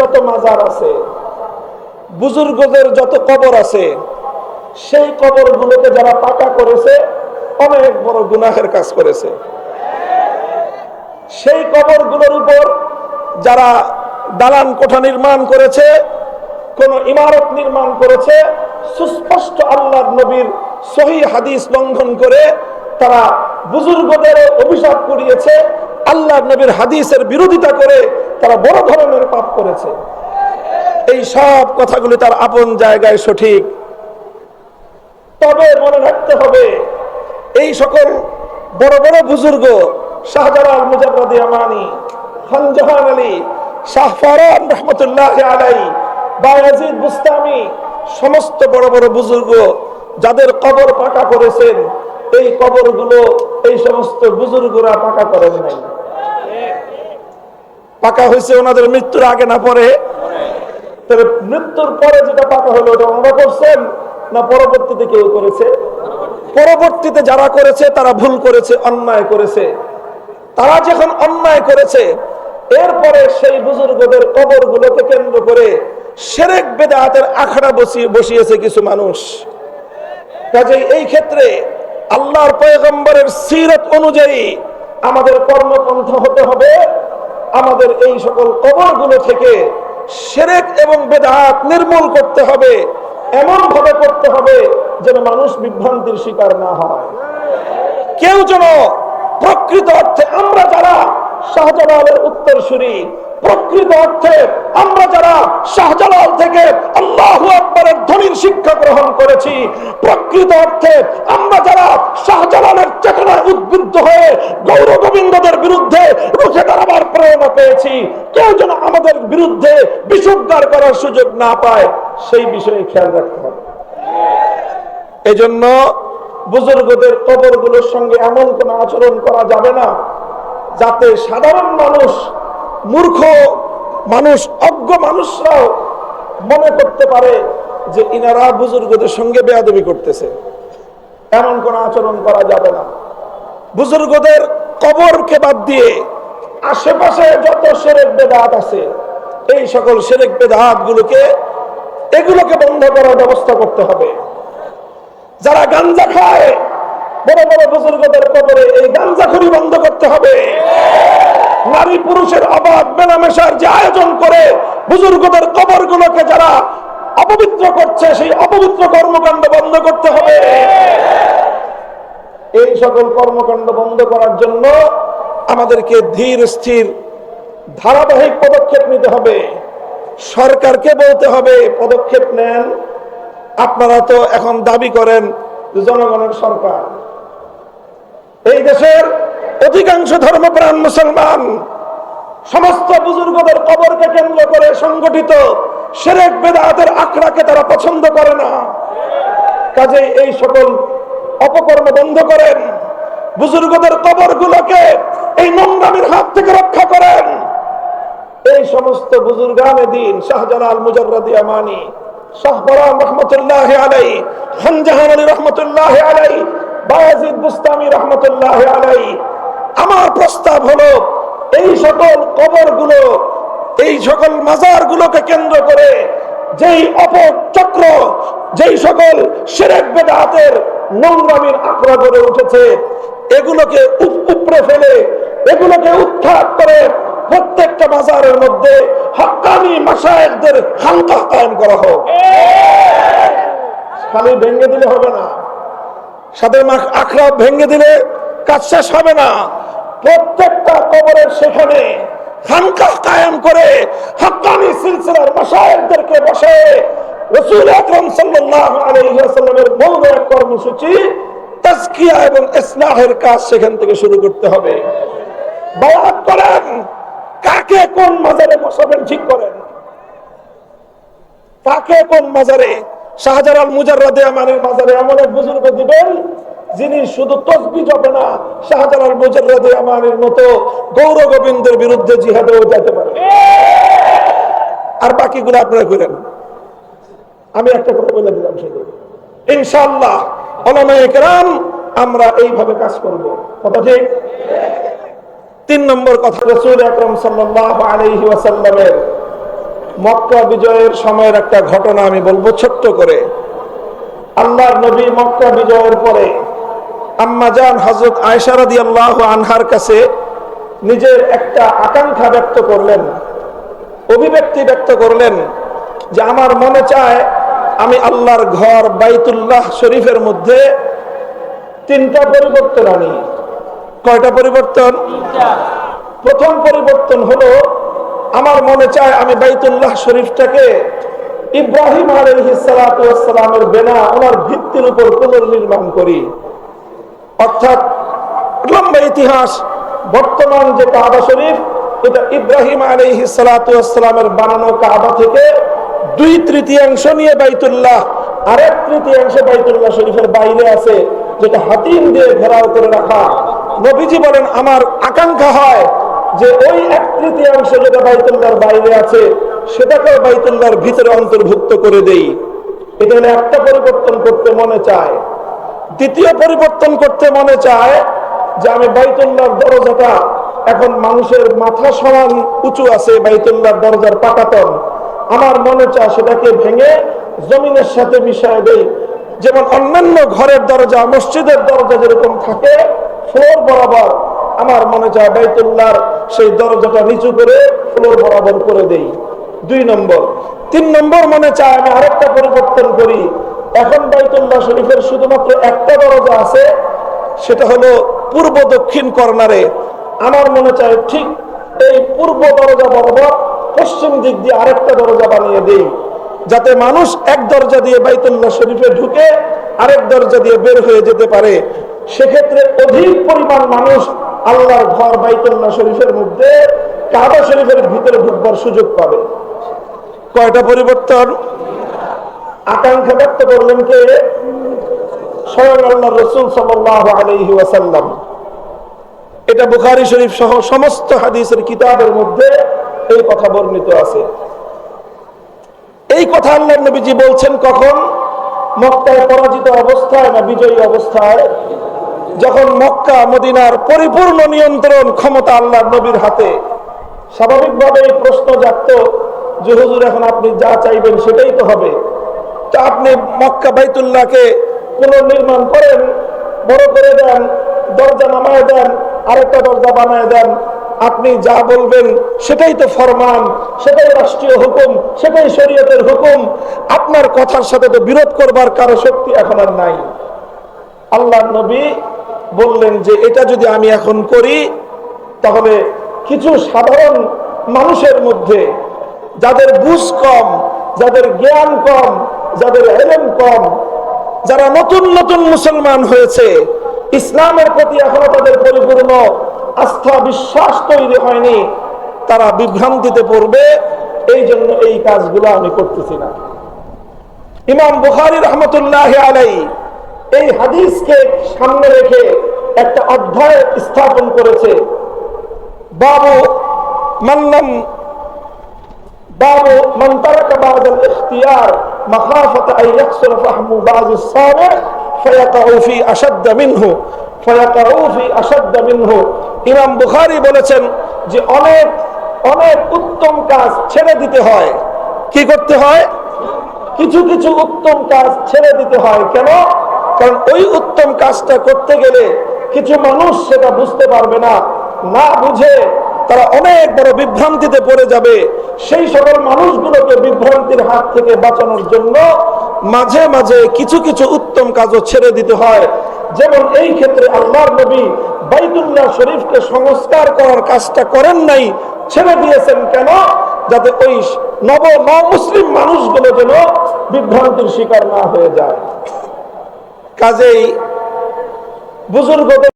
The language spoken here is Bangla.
যত মাজার আছে, বুজুর্গদের যত কবর আছে, সেই কবরগুলোকে যারা পাকা করেছে, অনেক বড় গুনাহের কাজ করেছে। সেই কবরগুলোর উপর যারা দালান কোঠা নির্মাণ করেছে, কোন ইমারত নির্মাণ করেছে, সুস্পষ্ট আল্লাহর নবীর সহি হাদিস লঙ্ঘন করে তারা বুজুর্গদের অভিশাপ করিয়েছে আল্লাহ নবীর হাদিসের বিরোধিতা করে তারা বড় ধরনের পাপ করেছে। এই সব কথাগুলি তার আপন জায়গায় সঠিক। তবে মনে রাখতে হবে, এই সকল বড় বড় বুজুর্গ শাহজালাল আমানি খানজাহান আলী রহমতুল্লাহ আলাই বায়াজিদ বুস্তামি, সমস্ত বড় বড় বুজুর্গ যাদের কবর পাকা করেছেন, এই কবরগুলো এই সমস্ত বুজুর্গরা পাকা করেন নাই। পাকা হয়েছে, ওনাদের মৃত্যুর আগে না পরে? তবে মৃত্যুর পরে যেটা পাকা হলো, ওটা ওনারা করছেন না পরবর্তীতে কেউ করেছে? পরবর্তীতে যারা করেছে, তারা ভুল করেছে, অন্যায় করেছে। তারা যখন অন্যায় করেছে, এরপরে সেই বুজুর্গদের কবরগুলোকে কেন্দ্র করে সেরেক বেদাতের আখড়া বসিয়ে বসিয়েছে কিছু মানুষ। কাজে এই ক্ষেত্রে আল্লাহর পয়গম্বরের সিরত অনুযায়ী আমাদের কর্মপন্থ হতে হবে। আমাদের এই সকল কবরগুলো থেকে সেরেক এবং বেদাত নির্মূল করতে হবে এমন ভাবে করতে হবে যেন মানুষ বিভ্রান্তির শিকার না হয়। কেউ যেন প্রকৃত অর্থে আমরা যারা শাহজালালের উত্তরসূরি, প্রকৃত অর্থে আমরা যারা শাহজালাল থেকে আল্লাহ আকবরের ধ্বনির শিক্ষা গ্রহণ করেছি, প্রকৃত অর্থে আমরা যারা শাহজালালের চেতনায় উদ্বুদ্ধ হয়ে গৌর গোবিন্দদের বিরুদ্ধে রুখে দাঁড়াবার প্রেরণা পেয়েছি। কেউ যেন আমাদের বিরুদ্ধে বিশুদ্ধার করার সুযোগ না পায়, সেই বিষয়ে খেয়াল রাখতে হবে। এজন্য বুজুর্গদের কবরগুলোর সঙ্গে এমন কোন আচরণ করা যাবে না, যাতে সাধারণ মানুষ, মূর্খ মানুষ, অজ্ঞ মানুষরাও মনে করতে পারে যে ইনারা বুজুর্গদের সঙ্গে বেয়াদবি করতেছে। এমন কোন আচরণ করা যাবে না। বুজুর্গদের কবরকে বাদ দিয়ে আশেপাশে যত সেরেক বেদাত আছে, এই সকল সেরেক বেদাত গুলোকে এগুলোকে বন্ধ করার ব্যবস্থা করতে হবে। যারা গাঞ্জা খায়, বড় বড় বুজুর্গদের কবরে এই গাঞ্জাখুরি বন্ধ করতে হবে। নারী পুরুষের অবাধ মেলামেশার যে আয়োজন করে বুজুর্গদের কবরগুলোকে যারা অপবিত্র করছে, সেই অপবিত্র কর্মকাণ্ড বন্ধ করতে হবে। এই সকল কর্মকাণ্ড বন্ধ করার জন্য আমাদেরকে ধীর, স্থির, ধারাবাহিক পদক্ষেপ নিতে হবে। সরকারকে বলতে হবে, পদক্ষেপ নেন। আপনারা তো এখন দাবি করেন জনগণের সরকার। এই দেশের অধিকাংশ ধর্মপ্রাণ মুসলমান, সমস্ত বুজুর্গদের কবরকে কেন্দ্র করে সংগঠিত সেরেক বেদাতের আখড়াকে তারা পছন্দ করে না। কাজে এই সকল অপকর্ম বন্ধ করেন। বুজুর্গদের কবরগুলোকে এই নোংরামির হাত থেকে রক্ষা করেন। এই সমস্ত বুজুর্গানে দিন শাহজালাল মুজাররাদি আমানি শাহবরাম রহমতুল্লাহ আলাই খানজাহান আলী রহমতুল্লাহ আলাই, বায়াজিদ বুস্তামি রহমতুল্লাহ আলাই। আমার প্রস্তাব হলো, এই সকল কবরগুলো এই সকল মাজারগুলোকে কেন্দ্র করে যেই অপচক্র যেই সকল সেরেক বেদাতের নোংরামির আঁকড়া গড়ে উঠেছে, এগুলোকে উপ- উপড়ে ফেলে, এগুলোকে উৎখাত করে প্রত্যেকটা বাজারের মধ্যে হকানি মাসায়কদের হালকা কায়েম করা হোক। খালি ভেঙে দিলে হবে না। সাথে আখড়া ভেঙে দিলে কাজ শেষ হবে না। প্রত্যেকটা কবরের সেখানে খানকা কায়েম করে হকানি সিলসিলার মাসায়কদেরকে বসে রসুল আকরম সাল্লাল্লাহু আলাইহি ওয়াসাল্লামের মৌল এক কর্মসূচি, তাজকিয়া এবং ইসলাহের কাজ সেখান থেকে শুরু করতে হবে। বায়াত করেন, কাকে কোন মাজারে বসাবেন ঠিক করেন। কাকে কোন মাজারে? শাহজালাল মুজাররাদে আমানের মাজারে এমন এক বুজুর্গ দিবেন যিনি শুধু তসবি জপে না, শাহজালাল মুজাররাদে আমানের মতো গৌর গোবিন্দের বিরুদ্ধে জিহাদেও যেতে পারে। আর বাকিগুলো আপনারা করেন আমি একটা কথা বলে দিলাম শুধু ইনশাল্লাহ ওলামায়ে কেরাম, আমরা এইভাবে কাজ করব। কথা ঠিক? তিন নম্বর কথা, রসুল আকরম সাল্লাল্লাহু আলাইহি ওয়াসাল্লামের মক্কা বিজয়ের সময়ের একটা ঘটনা আমি বলব ছোট্ট করে। আল্লাহর নবী মক্কা বিজয়ের পরে আম্মাজান হজরত আয়সারদি আল্লাহ আনহার কাছে নিজের একটা আকাঙ্ক্ষা ব্যক্ত করলেন অভিব্যক্তি ব্যক্ত করলেন যে আমার মনে চায় আমি আল্লাহর ঘর বাইতুল্লাহ শরীফের মধ্যে তিনটা পরিবর্তন আনি। কয়টা পরিবর্তন? প্রথম পরিবর্তন হলো আমার মনে চায় আমি বাইতুল্লাহ শরীফটাকে ইব্রাহিম আলহিসালামের বেনা ওনার ভিত্তির উপর পুনর্নির্মাণ করি। অর্থাৎ লম্বা ইতিহাস, বর্তমান যে কাবা শরীফ, এটা ইব্রাহিম আলহিসালামের বানানো কাবা থেকে দুই তৃতীয়াংশ নিয়ে বাইতুল্লাহ, আরেক তৃতীয়াংশ বাইতুল্লাহ শরীফের বাইরে আছে, যেটা হাতিম দিয়ে ঘেরাও করে রাখা। নবীজি বলেন, আমার আকাঙ্ক্ষা হয় যে ওই এক তৃতীয়াংশ যেটা বাইতুল্লাহর বাইরে আছে, সেটাকেও বাইতুল্লাহর ভিতরে অন্তর্ভুক্ত করে দেই। এটা হলো একটা পরিবর্তন করতে মনে চায়। দ্বিতীয় পরিবর্তন করতে মনে চায় যে আমি বাইতুল্লাহর দরজাটা এখন মানুষের মাথা সমান উঁচু আছে, বাইতুল্লাহর দরজার পাকাতন আমার মনে চায় সেটাকে ভেঙে জমিনের সাথে মিশায় দেই। যেমন অন্যান্য ঘরের দরজা, মসজিদের দরজা যেরকম থাকে, ফ্লোর বরাবর আমার মনে চায় বাইতুল্লাহর সেই দরজাটা নিচু করে ফ্লোর বরাবর করে দেই। দুই নম্বর। তিন নম্বর মনে চায় আমি আরেকটা পরিবর্তন করি। এখন বাইতুল্লাহ শরীফের শুধুমাত্র একটা দরজা আছে, সেটা হলো পূর্ব দক্ষিণ কর্নারে। আমার মনে চায় ঠিক এই পূর্ব দরজা বরাবর পশ্চিম দিক দিয়ে আরেকটা দরজা বানিয়ে দেই, যাতে মানুষ এক দরজা দিয়ে বাইতুল্লাহ শরীফে ঢুকে আরেক দরজা দিয়ে বের হয়ে যেতে পারে। সেক্ষেত্রে অধিক পরিমাণ মানুষ আল্লাহর ঘর বাইতুল্লাহ শরীফের মধ্যে, কাবা শরীফের ভিতরে ঢুকবার সুযোগ পাবে। কয়টা পরিবর্তন? আকাঙ্ক্ষা ব্যক্ত করলেন কে? স্বয়ং রসুল সাল্লাহ এটা বুখারি শরীফ সহ সমস্ত হাদিসের কিতাবের মধ্যে এই কথা বর্ণিত আছে। এই কথা আল্লাহ নবীজি বলছেন কখন? মক্কায় পরাজিত অবস্থায় না বিজয়ী অবস্থায়? যখন মক্কা, মদিনার পরিপূর্ণ নিয়ন্ত্রণ ক্ষমতা আল্লাহ নবীর হাতে। স্বাভাবিকভাবে এই প্রশ্ন জাগত যে, হুজুর, এখন আপনি যা চাইবেন সেটাই তো হবে। তা আপনি মক্কা বাইতুল্লাহকে পুনর্নির্মাণ করেন, বড় করে দেন, দরজা নামায় দেন, আরেকটা দরজা বানায় দেন। আপনি যা বলবেন সেটাই তো ফরমান, সেটাই রাষ্ট্রীয় হুকুম, সেটাই শরীয়তের হুকুম। আপনার কথার সাথে তো বিরোধ করবার কারও শক্তি এখন আর নাই। আল্লাহ নবী বললেন যে, এটা যদি আমি এখন করি, তাহলে কিছু সাধারণ মানুষের মধ্যে, যাদের বুঝ কম, যাদের জ্ঞান কম যাদের এলেম কম, যারা নতুন নতুন মুসলমান হয়েছে, ইসলামের প্রতি এখনও তাদের পরিপূর্ণ আস্থা, বিশ্বাস তৈরি হয়নি, তারা বিভ্রান্তিতে পড়বে, এই জন্য এই কাজগুলো আমি করতেছি না। ইমাম বুখারি রহমতুল্লাহ আলাই এই হাদিসকে সামনে রেখে একটা অধ্যায় স্থাপন করেছে। বাবু মান্নাম, বাবু মান তারাকা বাদ আল ইখতিয়ার মাখাফাত আন ইয়াকসুর ফাহমু বাজ الصالح فيقع في اشد منه فيقع في اشد منه ইমাম বুখারী বলেছেন যে অনেক অনেক উত্তম কাজ ছেড়ে দিতে হয় কি করতে হয় কিছু কিছু উত্তম কাজ ছেড়ে দিতে হয় কেন কারণ ওই উত্তম কাজটা করতে গেলে কিছু মানুষ সেটা বুঝতে পারবে না না বুঝে তারা অনেক বড় বিভ্রান্তিতে পড়ে যাবে। সেই সকল মানুষগুলোকে বিভ্রান্তির হাত থেকে বাঁচানোর জন্য মাঝে মাঝে কিছু কিছু উত্তম কাজও ছেড়ে দিতে হয়। যেমন এই ক্ষেত্রে আল্লাহর নবী বাইতুল্লাহ শরীফকে সংস্কার করার কাজটা করেন নাই, ছেড়ে দিয়েছেন কেন? যাতে ওই নব মুসলিম মানুষগুলো যেন বিভ্রান্তির শিকার না হয়ে যায়। কাজেই বুজুর্গদের